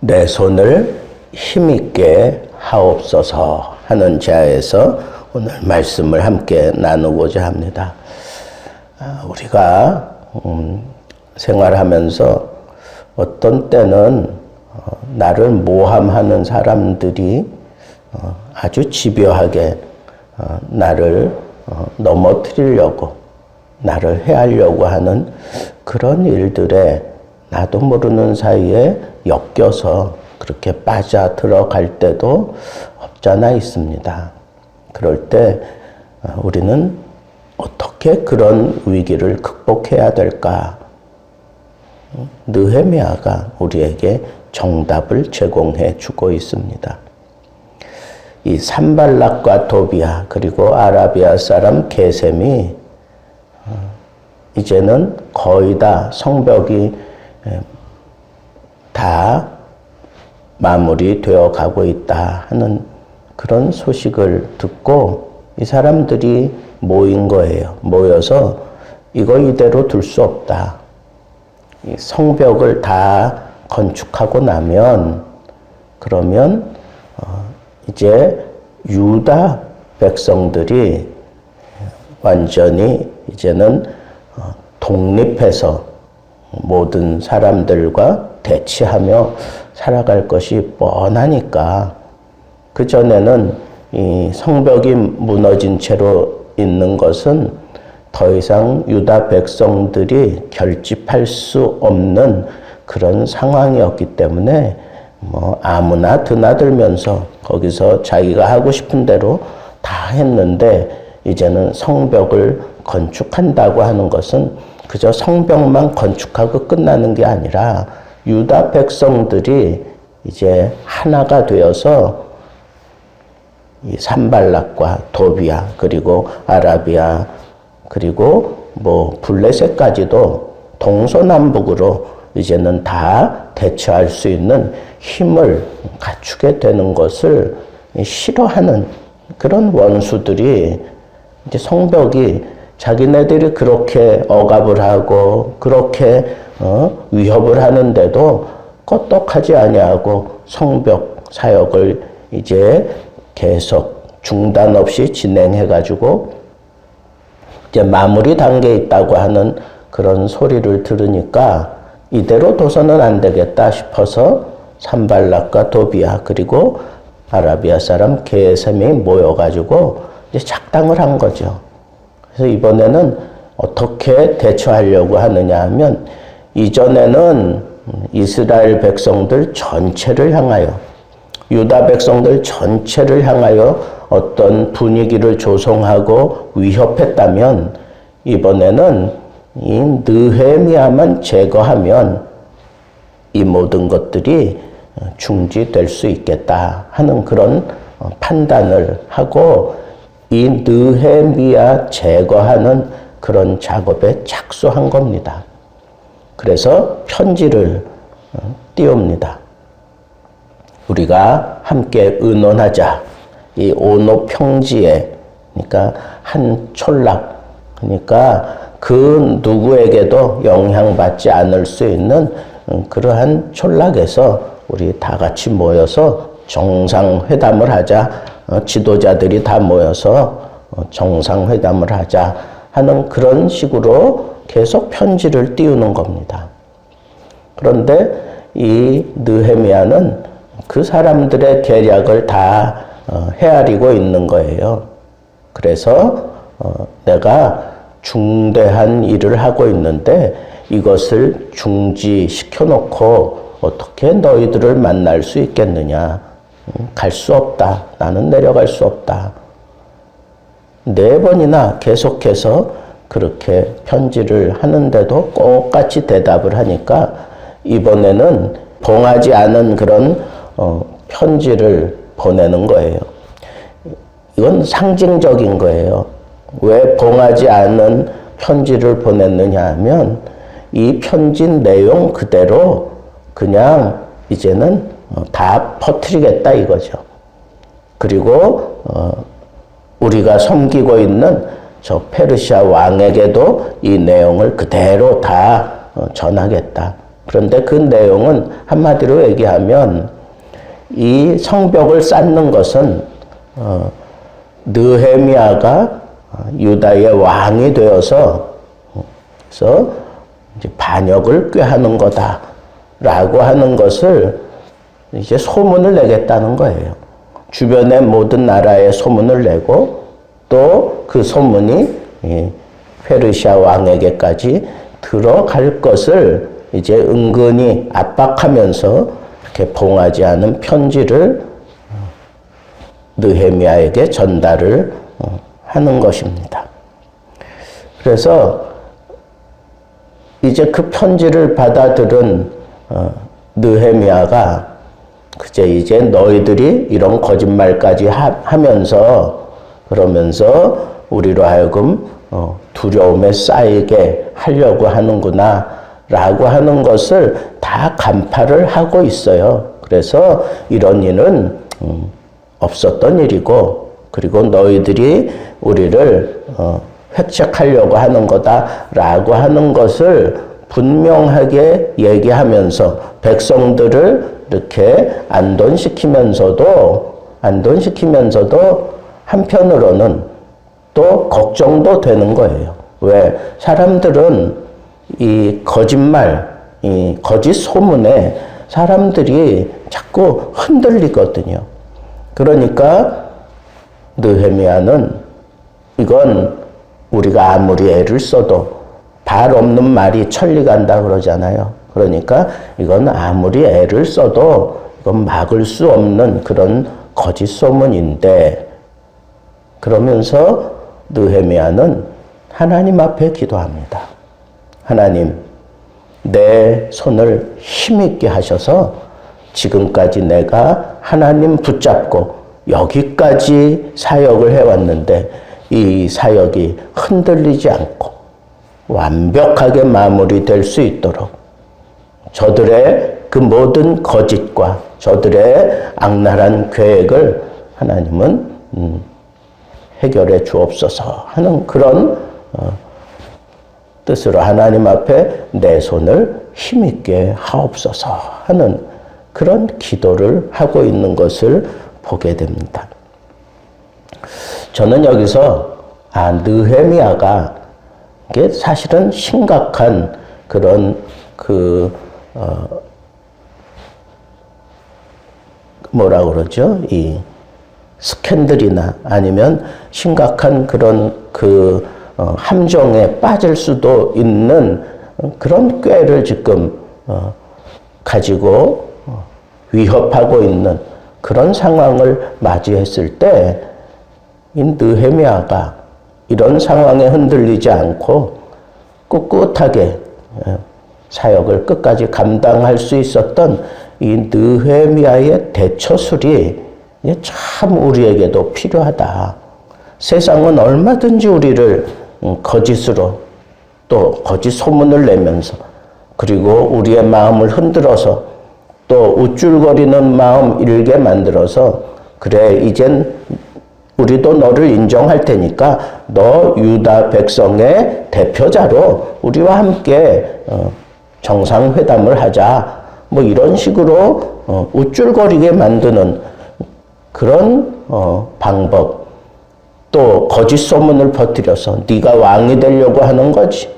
내 손을 힘있게 하옵소서 하는 자에서 오늘 말씀을 함께 나누고자 합니다. 아, 우리가 음, 생활하면서 어떤 때는 어, 나를 모함하는 사람들이 어, 아주 집요하게 어, 나를 어, 넘어뜨리려고 나를 해하려고 하는 그런 일들에 나도 모르는 사이에 엮여서 그렇게 빠져 들어갈 때도 없잖아 있습니다. 그럴 때 어, 우리는 어떻게 그런 위기를 극복해야 될까? 느헤미야가 우리에게 정답을 제공해 주고 있습니다. 이 산발락과 도비아 그리고 아라비아 사람 게셈이 어, 이제는 거의 다 성벽이 다 마무리되어 가고 있다 하는 그런 소식을 듣고 이 사람들이 모인 거예요. 모여서 이거 이대로 둘 수 없다. 이 성벽을 다 건축하고 나면 그러면 어, 이제 유다 백성들이 완전히 이제는 어, 독립해서 모든 사람들과 대치하며 살아갈 것이 뻔하니까. 그 전에는 이 성벽이 무너진 채로 있는 것은 더 이상 유다 백성들이 결집할 수 없는 그런 상황이었기 때문에 뭐 아무나 드나들면서 거기서 자기가 하고 싶은 대로 다 했는데 이제는 성벽을 건축한다고 하는 것은 그저 성벽만 건축하고 끝나는 게 아니라 유다 백성들이 이제 하나가 되어서 이 산발락과 도비아 그리고 아라비아 그리고 뭐 블레셋까지도 동서남북으로 이제는 다 대처할 수 있는 힘을 갖추게 되는 것을 싫어하는 그런 원수들이 이제 성벽이 자기네들이 그렇게 억압을 하고 그렇게 어, 위협을 하는데도 껐떡하지 아니하고 성벽 사역을 이제 계속 중단 없이 진행해 가지고 이제 마무리 단계에 있다고 하는 그런 소리를 들으니까 이대로 둬서는 안 되겠다 싶어서 산발락과 도비아 그리고 아라비아 사람 게셈이 모여가지고 이제 작당을 한 거죠. 그래서 이번에는 어떻게 대처하려고 하느냐 하면 이전에는 이스라엘 백성들 전체를 향하여 유다 백성들 전체를 향하여 어떤 분위기를 조성하고 위협했다면 이번에는 이 느헤미야만 제거하면 이 모든 것들이 중지될 수 있겠다 하는 그런 판단을 하고 이 느헤미야 제거하는 그런 작업에 착수한 겁니다. 그래서 편지를 띄웁니다. 우리가 함께 의논하자. 이 오노 평지에, 그러니까 한 촌락, 그러니까 그 누구에게도 영향받지 않을 수 있는 그러한 촌락에서 우리 다 같이 모여서 정상회담을 하자. 어, 지도자들이 다 모여서 어, 정상회담을 하자 하는 그런 식으로 계속 편지를 띄우는 겁니다. 그런데 이 느헤미야는 그 사람들의 계략을 다 어, 헤아리고 있는 거예요. 그래서 내가 중대한 일을 하고 있는데 이것을 중지시켜 놓고 어떻게 너희들을 만날 수 있겠느냐? 갈 수 없다. 나는 내려갈 수 없다. 네 번이나 계속해서 그렇게 편지를 하는데도 똑같이 대답을 하니까 이번에는 봉하지 않은 그런 어, 편지를 보내는 거예요. 이건 상징적인 거예요. 왜 봉하지 않은 편지를 보냈느냐 하면 이 편지 내용 그대로 그냥 이제는 어, 다 퍼뜨리겠다 이거죠. 그리고 어, 우리가 섬기고 있는 저 페르시아 왕에게도 이 내용을 그대로 다 어, 전하겠다. 그런데 그 내용은 한마디로 얘기하면 이 성벽을 쌓는 것은 어, 느헤미야가 유다의 왕이 되어서 그래서 반역을 꾀하는 거다라고 하는 것을 이제 소문을 내겠다는 거예요. 주변의 모든 나라에 소문을 내고 또 그 소문이 이 페르시아 왕에게까지 들어갈 것을 이제 은근히 압박하면서 이렇게 봉하지 않은 편지를 느헤미야에게 전달을 어, 하는 것입니다. 그래서 이제 그 편지를 받아들은 어, 느헤미야가 그제 이제 너희들이 이런 거짓말까지 하, 면서 그러면서 우리로 하여금 어, 두려움에 쌓이게 하려고 하는구나 라고 하는 것을 다 간파를 하고 있어요. 그래서 이런 일은 음, 없었던 일이고 그리고 너희들이 우리를 어, 획책하려고 하는 거다라고 하는 것을 분명하게 얘기하면서 백성들을 이렇게 안돈시키면서도 안돈시키면서도 한편으로는 또 걱정도 되는 거예요. 왜 사람들은 이 거짓말, 이 거짓 소문에 사람들이 자꾸 흔들리거든요. 그러니까 느헤미야는 이건 우리가 아무리 애를 써도 발 없는 말이 천리 간다 그러잖아요. 그러니까 이건 아무리 애를 써도 이건 막을 수 없는 그런 거짓 소문인데 그러면서 느헤미야는 하나님 앞에 기도합니다. 하나님, 내 손을 힘있게 하셔서 지금까지 내가 하나님 붙잡고 여기까지 사역을 해왔는데 이 사역이 흔들리지 않고 완벽하게 마무리될 수 있도록 저들의 그 모든 거짓과 저들의 악랄한 계획을 하나님은 음, 해결해 주옵소서 하는 그런 어, 뜻으로 하나님 앞에 내 손을 힘있게 하옵소서 하는 그런 기도를 하고 있는 것을 보게 됩니다. 저는 여기서 아 느헤미야가 이게 사실은 심각한 그런 그 어, 뭐라 그러죠? 이 스캔들이나 아니면 심각한 그런 그 어, 함정에 빠질 수도 있는 그런 꾀를 지금 어, 가지고 어, 위협하고 있는 그런 상황을 맞이했을 때, 이 느헤미야가 이런 상황에 흔들리지 않고 꿋꿋하게 예, 사역을 끝까지 감당할 수 있었던 이 느헤미야의 대처술이 참 우리에게도 필요하다. 세상은 얼마든지 우리를 음, 거짓으로 또 거짓 소문을 내면서 그리고 우리의 마음을 흔들어서 또 우쭐거리는 마음 일게 만들어서 그래 이젠 우리도 너를 인정할 테니까 너 유다 백성의 대표자로 우리와 함께 어, 정상회담을 하자 뭐 이런 식으로 어, 우쭐거리게 만드는 그런 어, 방법 또 거짓 소문을 퍼뜨려서 네가 왕이 되려고 하는 거지.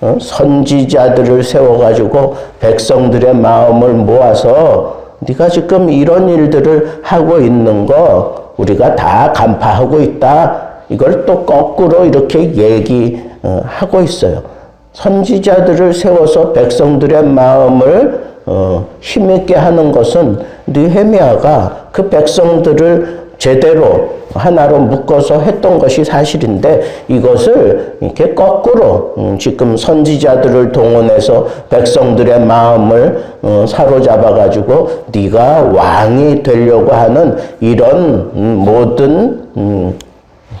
어? 선지자들을 세워가지고 백성들의 마음을 모아서 네가 지금 이런 일들을 하고 있는 거 우리가 다 간파하고 있다. 이걸 또 거꾸로 이렇게 얘기하고 있어요. 선지자들을 세워서 백성들의 마음을 어, 힘있게 하는 것은 느헤미야가 그 백성들을 제대로 하나로 묶어서 했던 것이 사실인데 이것을 이렇게 거꾸로 음, 지금 선지자들을 동원해서 백성들의 마음을 어, 사로잡아 가지고 네가 왕이 되려고 하는 이런 음, 모든 음,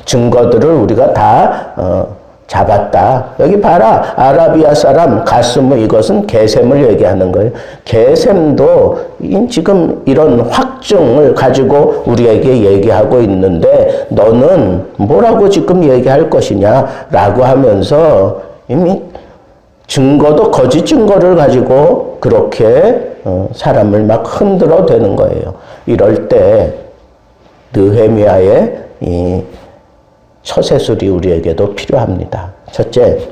증거들을 우리가 다 어, 잡았다. 여기 봐라. 아라비아 사람 가스무 이것은 개샘을 얘기하는 거예요. 개샘도 지금 이런 확증을 가지고 우리에게 얘기하고 있는데 너는 뭐라고 지금 얘기할 것이냐 라고 하면서 이미 증거도 거짓 증거를 가지고 그렇게 어, 사람을 막 흔들어 대는 거예요. 이럴 때 느헤미야의 이 처세술이 우리에게도 필요합니다. 첫째,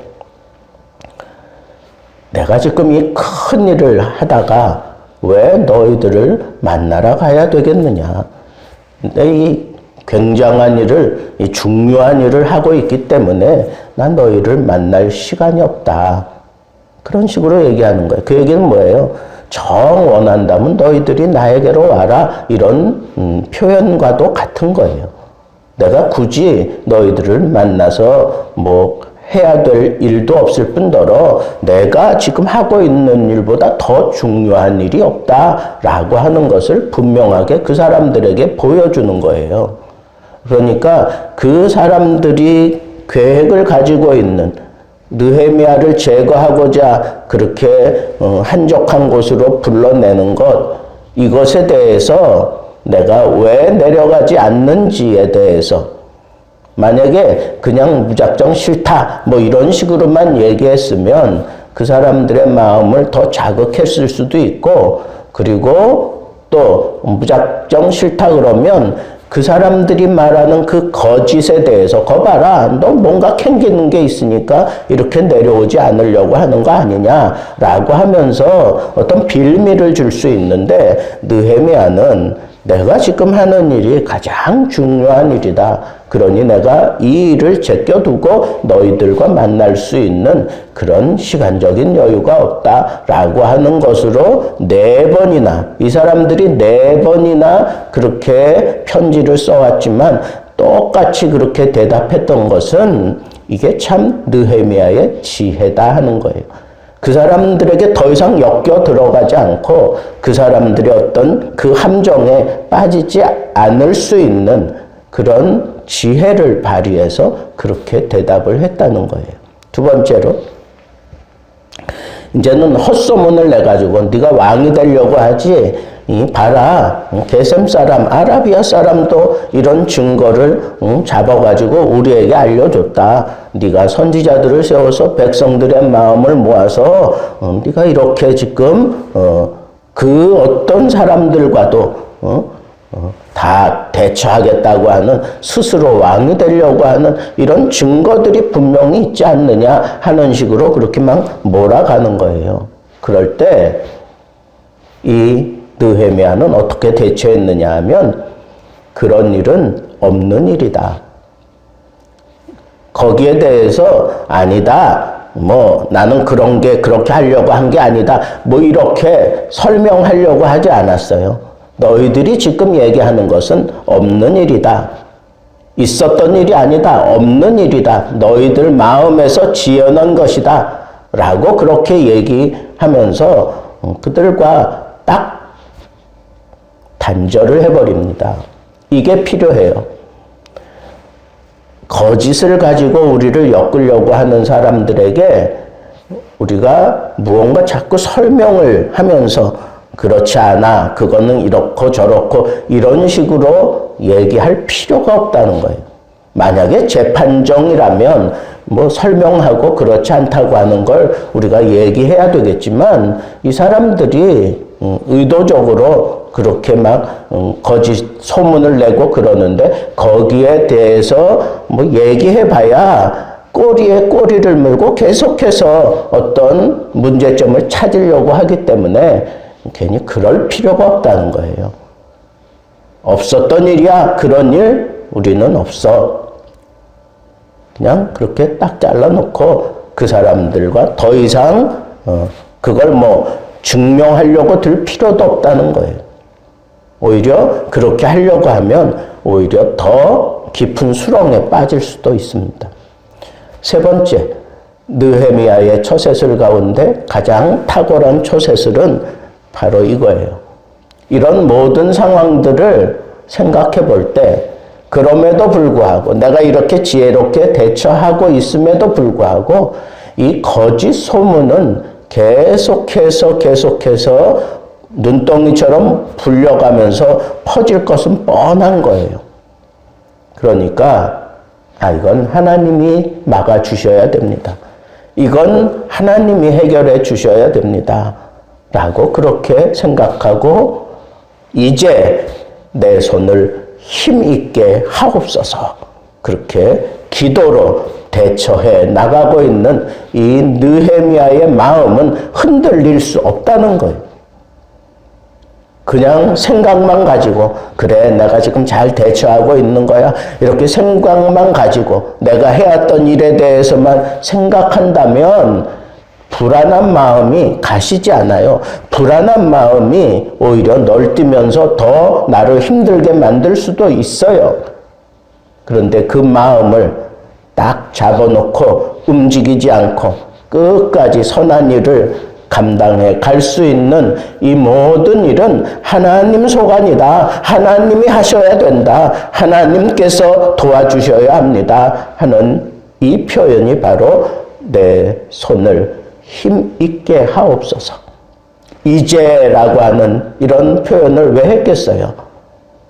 내가 지금 이 큰 일을 하다가 왜 너희들을 만나러 가야 되겠느냐? 내이 굉장한 일을, 이 중요한 일을 하고 있기 때문에 난 너희를 만날 시간이 없다. 그런 식으로 얘기하는 거예요. 그 얘기는 뭐예요? 정 원한다면 너희들이 나에게로 와라. 이런 음, 표현과도 같은 거예요. 내가 굳이 너희들을 만나서 뭐 해야 될 일도 없을 뿐더러 내가 지금 하고 있는 일보다 더 중요한 일이 없다라고 하는 것을 분명하게 그 사람들에게 보여주는 거예요. 그러니까 그 사람들이 계획을 가지고 있는 느헤미야를 제거하고자 그렇게 어, 한적한 곳으로 불러내는 것 이것에 대해서 내가 왜 내려가지 않는지에 대해서. 만약에 그냥 무작정 싫다 뭐 이런 식으로만 얘기했으면 그 사람들의 마음을 더 자극했을 수도 있고 그리고 또 무작정 싫다 그러면 그 사람들이 말하는 그 거짓에 대해서 거봐라. 너 뭔가 캥기는 게 있으니까 이렇게 내려오지 않으려고 하는 거 아니냐라고 하면서 어떤 빌미를 줄 수 있는데 느헤미야는 내가 지금 하는 일이 가장 중요한 일이다. 그러니 내가 이 일을 제껴두고 너희들과 만날 수 있는 그런 시간적인 여유가 없다 라고 하는 것으로 네 번이나 이 사람들이 네 번이나 그렇게 편지를 써왔지만 똑같이 그렇게 대답했던 것은 이게 참 느헤미야의 지혜다 하는 거예요. 그 사람들에게 더 이상 엮여 들어가지 않고 그 사람들의 어떤 그 함정에 빠지지 않을 수 있는 그런 지혜를 발휘해서 그렇게 대답을 했다는 거예요. 두 번째로 이제는 헛소문을 내 가지고 네가 왕이 되려고 하지 이 봐라. 게셈 사람 아라비아 사람도 이런 증거를 응, 잡아가지고 우리에게 알려줬다. 네가 선지자들을 세워서 백성들의 마음을 모아서 어, 네가 이렇게 지금 어, 그 어떤 사람들과도 어, 어, 다 대처하겠다고 하는 스스로 왕이 되려고 하는 이런 증거들이 분명히 있지 않느냐 하는 식으로 그렇게 막 몰아가는 거예요. 그럴 때 이 느헤미야는 어떻게 대처했느냐 하면 그런 일은 없는 일이다. 거기에 대해서 아니다. 뭐 나는 그런 게 그렇게 하려고 한 게 아니다. 뭐 이렇게 설명하려고 하지 않았어요. 너희들이 지금 얘기하는 것은 없는 일이다. 있었던 일이 아니다. 없는 일이다. 너희들 마음에서 지어낸 것이다. 라고 그렇게 얘기하면서 그들과 딱 단절을 해버립니다. 이게 필요해요. 거짓을 가지고 우리를 엮으려고 하는 사람들에게 우리가 무언가 자꾸 설명을 하면서 그렇지 않아. 그거는 이렇고 저렇고 이런 식으로 얘기할 필요가 없다는 거예요. 만약에 재판정이라면 뭐 설명하고 그렇지 않다고 하는 걸 우리가 얘기해야 되겠지만 이 사람들이 음, 의도적으로 그렇게 막 음, 거짓 소문을 내고 그러는데 거기에 대해서 뭐 얘기해 봐야 꼬리에 꼬리를 물고 계속해서 어떤 문제점을 찾으려고 하기 때문에 괜히 그럴 필요가 없다는 거예요. 없었던 일이야. 그런 일 우리는 없어. 그냥 그렇게 딱 잘라놓고 그 사람들과 더 이상 어, 그걸 뭐 증명하려고 들 필요도 없다는 거예요. 오히려 그렇게 하려고 하면 오히려 더 깊은 수렁에 빠질 수도 있습니다. 세 번째, 느헤미야의 초세술 가운데 가장 탁월한 초세술은 바로 이거예요. 이런 모든 상황들을 생각해 볼 때, 그럼에도 불구하고, 내가 이렇게 지혜롭게 대처하고 있음에도 불구하고, 이 거짓 소문은 계속해서 계속해서 눈덩이처럼 불려가면서 퍼질 것은 뻔한 거예요. 그러니까 아 이건 하나님이 막아 주셔야 됩니다. 이건 하나님이 해결해 주셔야 됩니다. 라고 그렇게 생각하고 이제 내 손을 힘있게 하옵소서. 그렇게 기도로 대처해 나가고 있는 이 느헤미야의 마음은 흔들릴 수 없다는 거예요. 그냥 생각만 가지고 그래 내가 지금 잘 대처하고 있는 거야 이렇게 생각만 가지고 내가 해왔던 일에 대해서만 생각한다면 불안한 마음이 가시지 않아요. 불안한 마음이 오히려 널뛰면서 더 나를 힘들게 만들 수도 있어요. 그런데 그 마음을 딱 잡아놓고 움직이지 않고 끝까지 선한 일을 감당해 갈 수 있는 이 모든 일은 하나님 소관이다. 하나님이 하셔야 된다. 하나님께서 도와주셔야 합니다. 하는 이 표현이 바로 내 손을 힘 있게 하옵소서. 이제라고 하는 이런 표현을 왜 했겠어요?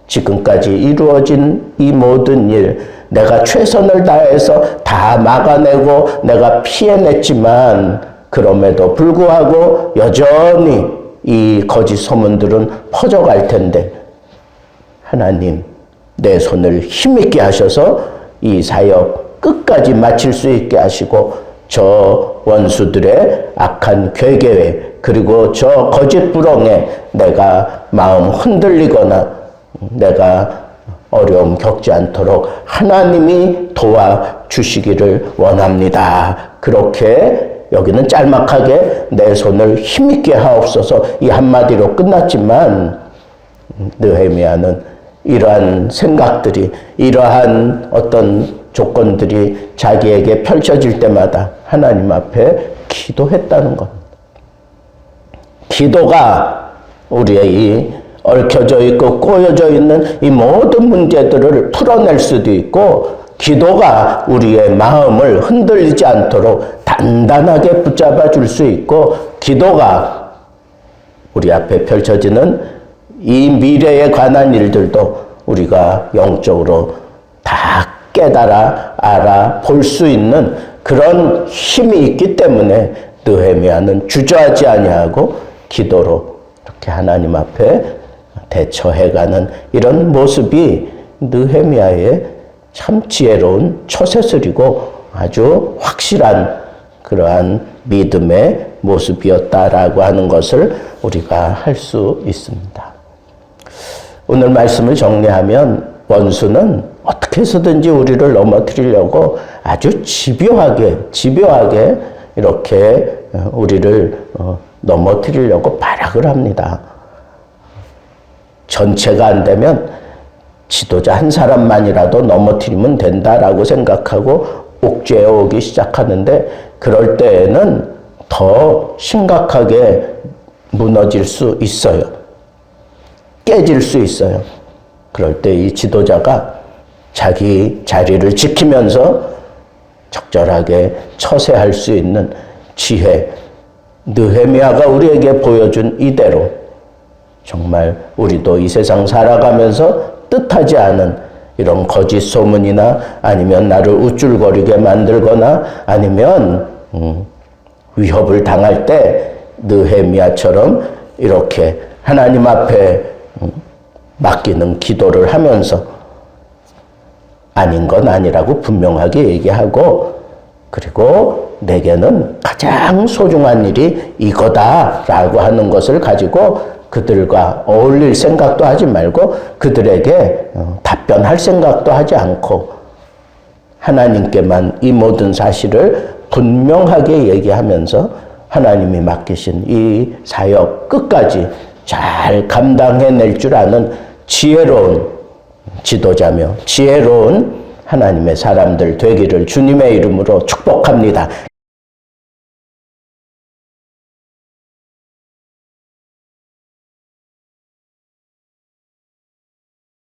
지금까지 이루어진 이 모든 일, 내가 최선을 다해서 다 막아내고 내가 피해냈지만 그럼에도 불구하고 여전히 이 거짓 소문들은 퍼져갈 텐데 하나님 내 손을 힘있게 하셔서 이 사역 끝까지 마칠 수 있게 하시고 저 원수들의 악한 괴계에 그리고 저 거짓 부렁에 내가 마음 흔들리거나 내가 어려움 겪지 않도록 하나님이 도와주시기를 원합니다. 그렇게 여기는 짤막하게 내 손을 힘있게 하옵소서 이 한마디로 끝났지만 느헤미야는 이러한 생각들이 이러한 어떤 조건들이 자기에게 펼쳐질 때마다 하나님 앞에 기도했다는 것. 기도가 우리의 이 얽혀져 있고 꼬여져 있는 이 모든 문제들을 풀어낼 수도 있고 기도가 우리의 마음을 흔들리지 않도록 단단하게 붙잡아 줄 수 있고 기도가 우리 앞에 펼쳐지는 이 미래에 관한 일들도 우리가 영적으로 다 깨달아 알아 볼 수 있는 그런 힘이 있기 때문에 느헤미야는 주저하지 아니하고 기도로 이렇게 하나님 앞에 대처해가는 이런 모습이 느헤미야의 참 지혜로운 처세술이고 아주 확실한 그러한 믿음의 모습이었다라고 하는 것을 우리가 할 수 있습니다. 오늘 말씀을 정리하면 원수는 어떻게 해서든지 우리를 넘어뜨리려고 아주 집요하게, 집요하게 이렇게 우리를 어, 넘어뜨리려고 발악을 합니다. 전체가 안 되면 지도자 한 사람만이라도 넘어뜨리면 된다라고 생각하고 옥죄어 오기 시작하는데 그럴 때에는 더 심각하게 무너질 수 있어요. 깨질 수 있어요. 그럴 때 이 지도자가 자기 자리를 지키면서 적절하게 처세할 수 있는 지혜, 느헤미야가 우리에게 보여준 이대로 정말 우리도 이 세상 살아가면서 뜻하지 않은 이런 거짓 소문이나 아니면 나를 우쭐거리게 만들거나 아니면 음, 위협을 당할 때 느헤미야처럼 이렇게 하나님 앞에 음, 맡기는 기도를 하면서 아닌 건 아니라고 분명하게 얘기하고 그리고 내게는 가장 소중한 일이 이거다라고 하는 것을 가지고 그들과 어울릴 생각도 하지 말고 그들에게 어, 답변할 생각도 하지 않고 하나님께만 이 모든 사실을 분명하게 얘기하면서 하나님이 맡기신 이 사역 끝까지 잘 감당해낼 줄 아는 지혜로운 지도자며 지혜로운 하나님의 사람들 되기를 주님의 이름으로 축복합니다.